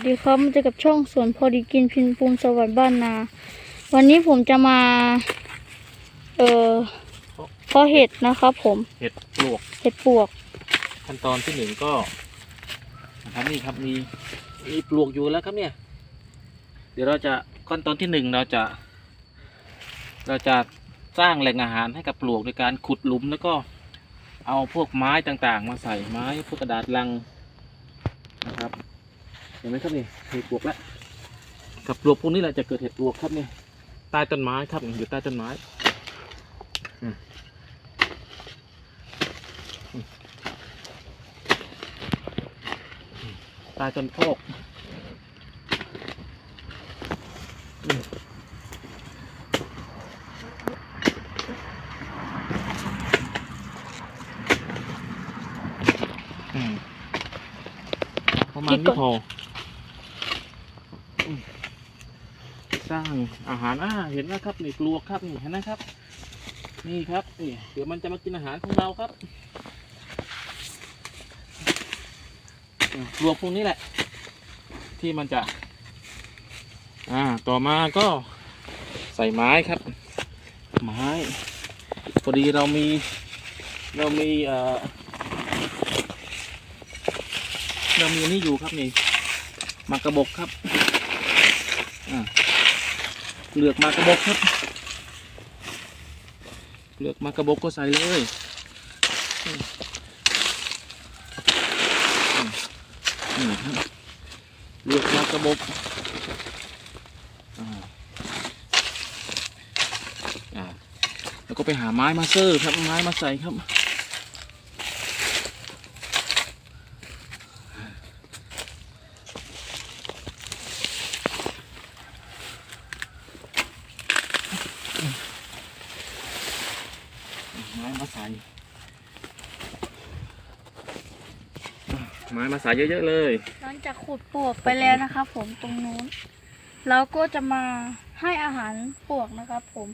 สดีครับมาเจอกับช่องสวนพอดีกินพินปูนสวรรค์บ้านนา วันนี้ผมจะมา เอ่อเพาะเห็ดนะครับผมเห็ดปลวกเห็ดปวก ขั้นตอนที่หนึ่งก็นะครับนี่ครับมีมีปลวกอยู่แล้วครับเนี่ย เดี๋ยวเราจะขั้นตอนที่หนึ่งเราจะ เราจะสร้างแหล่งอาหารให้กับปลวกโดยการขุดหลุมแล้วก็เอาพวกไม้ต่างๆ มาใส่ไม้พวกกระดาษลังนะครับ เห็นไหมครับนี่เห็ดปลวกแล้วกับปลวกพวกนี้แหละจะเกิดเห็ดปลวกครับนี่ใต้ต้นไม้ครับอยู่ใต้ต้นไม้อืมใตายต้นโพกอืมอืมประมาณคิดก่นี้อนพออืม สร้างอาหารอ่าเห็นไหมครับนี่ปลวกครับนี่เห็นไหมครับ นี่ครับนี่เดี๋ยวมันจะมากินอาหารของเราครับอืมปลวกพวกนี้แหละ ที่มันจะอ่าต่อมาก็ใส่ไม้ครับ ไม้พอดีเรามีเรามีเอ่อเรามีนี่อยู่ครับนี่หมากกระบอกครับ อ่า เลือกมากระบอกครับ เลือกมากระบอกก็ใส่เลยนี่ครับเลือกมากระบอกแล้วก็ไปหาไม้มาเซอร์ครับไม้มาใส่ครับ ไม้มาใส่อ่าไม้มาใส่เยอะๆเลยหลังจากขุดปวกไปแล้วนะครับ ผมตรงนู้นเราก็จะมาให้อาหารปวกนะครับ ผม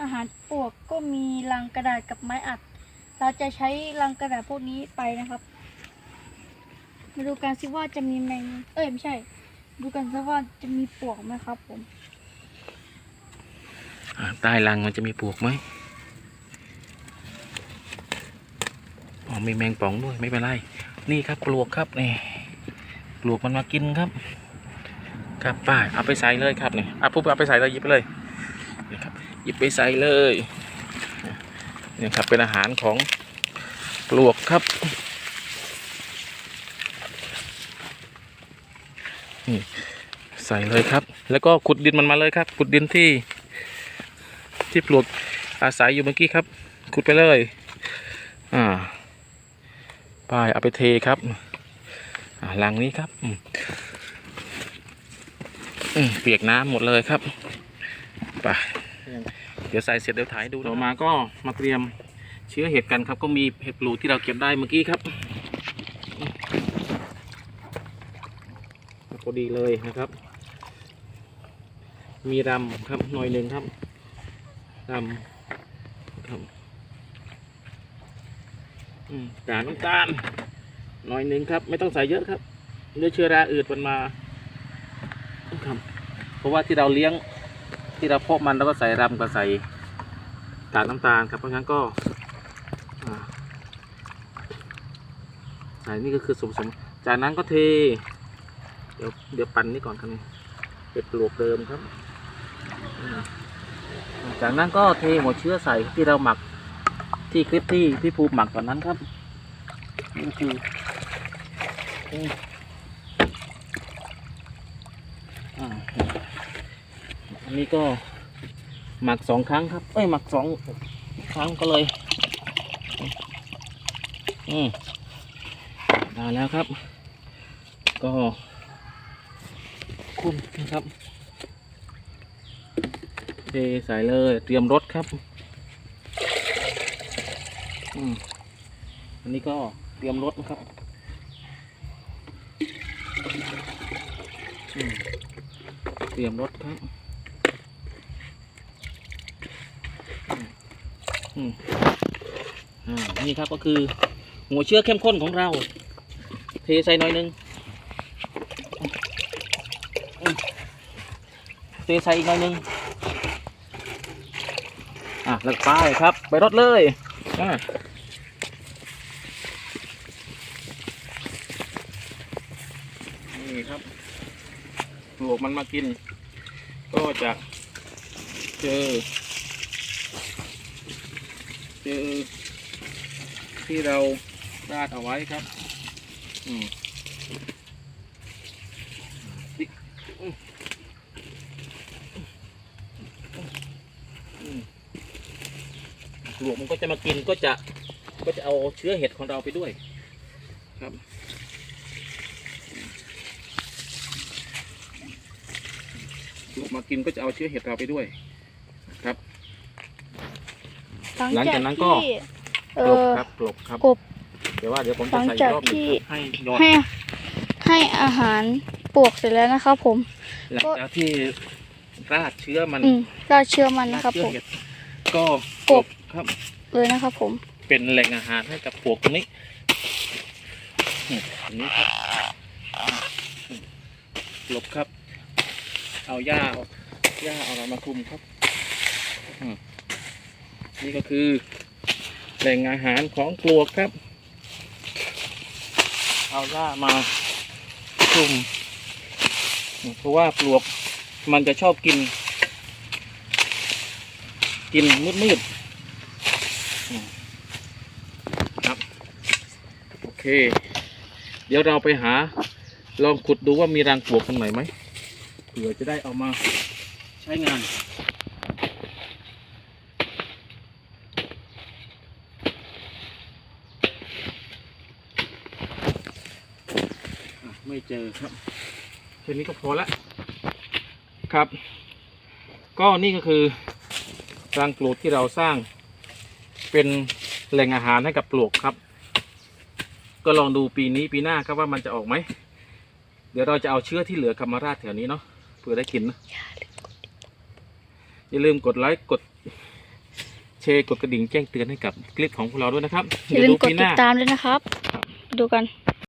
อาหารปวกก็มีลังกระดาษกับไม้อัด เราจะใช้ลังกระดาษพวกนี้ไปนะครับมาดูกันสิว่าจะมีแมงเอ้ยไม่ใช่ ดูกันสิว่าจะมีปวกไหมครับ ผมอ่าใต้รังมันจะมีปลวกไหม มีแมงป่องด้วยไม่เป็นไร นี่ครับปลวกครับนี่ปลวกมันมากินครับ ครับป้าเอาไปใส่เลยครับนี่เอาปุ๊บเอาไปใส่เลยหยิบไปเลยนี่ครับหยิบไปใส่เลยนี่ครับเป็นอาหารของปลวกครับนี่ใส่เลยครับ แล้วก็ขุดดินมันมาเลยครับ ขุดดินที่ ที่ปลวกอาศัยอยู่เมื่อกี้ครับ ขุดไปเลย อ่า ป้ายเอาไปเทครับอ่าลังนี้ครับเปียกน้ำหมดเลยครับไปเดี๋ยวใส่เสร็จเดี๋ยวถ่ายดูต่อมาก็มาเตรียมเชื้อเห็ดกันครับ ก็มีเห็ดปลูที่เราเก็บได้เมื่อกี้ครับพอดีเลยนะครับ มีรำครับหน่อยหนึ่งครับดำครับอืม กากน้ำตาลหน่อยหนึ่งครับ ไม่ต้องใส่เยอะครับเนื้อเชื้อราอืดมันมาครับเพราะว่าที่เราเลี้ยงที่เราเพาะมันเราก็ใส่รำกับใส่กากน้ำตาลครับเพราะงั้นก็ใส่นี่ก็คือสมสมจากนั้นก็เท เดี๋ยวเดี๋ยวปั่นนี่ก่อนครับนี่เป็นปลวกเดิมครับ จากนั้นก็เทหัวเชื้อใส่ที่เราหมัก ที่คลิปที่พี่ภูมิหมักตอนนั้นครับนี่คืออันนี้ก็หมักสองครั้งครับ เอ้ยหมักสองครั้งก็เลย อืมได้แล้วครับ ก็คุ้มนะครับเทใส่เลยเตรียมรถครับ อืมอันนี้ก็เตรียมรถนะครับเตรียมรถครับอืมอืมอ่านี่ครับก็คือหัวเชื้อเข้มข้นของเรา เทใส่หน่อยนึงเทใส่อีกหน่อยนึงอะแล้วก็ไปครับ ไปรถเลย อะนี่ครับปลวกมันมากิน ก็จะเจอ เจอที่เราราดเอาไว้ครับ อืมดิอืมอืม ปลวกมันก็จะมากินก็จะก็จะเอาเชื้อเห็ดของเราไปด้วยครับปลวกมากินก็จะเอาเชื้อเห็ดเราไปด้วย ครับ หลังจากนั้นก็ที่เอกลบอ ครับกลบครับกบเดี๋ยวว่าเดี๋ยวผมหลัจะงใส่อีจากกรอบหนึงที่ให้ยอดให้ให้อาหารปลวกเสร็จแล้วนะครับผม หลังจากที่ราดเชื้อมันอืมราดเชื่อมันรานะดครับเชื้ผอม เห็ดก็กบ ครับ เลยนะครับผม เป็นแหล่งอาหารให้กับปลวกตรงนี้อืมตรงนี้ครับอืมหลบครับ เอาหญ้าเอาหญ้าเอาอะไรมาคลุมครับอืมนี่ก็คือแหล่งอาหารของปลวกครับ เอาหญ้ามาคลุมอืมเพราะว่าปลวกมันจะชอบกิน กินมืดๆอืมครับ โอ เค เดี๋ยวเราไปหา ลองขุดดูว่ามีรังปลวกตรงไหนไหมเผื่อจะได้เอามาใช้งาน ไม่เจอครับแค่นี้ก็พอละครับ ก็นี่ก็คือรังปลวกที่เราสร้างเป็นแหล่งอาหารให้กับปลวกครับ ก็ลองดูปีนี้ปีหน้าครับว่ามันจะออกไหม เดี๋ยวเราจะเอาเชื้อที่เหลือกลับมาราดแถวนี้เนาะเพื่อได้กินนะอย่าลืมกดไลค์กดแชร์กดกระดิ่งแจ้งเตือนให้กับคลิปของพวกเราด้วยนะครับอย่าลืมกดปีหติดน้าตามด้วยนะครับครับดูกัน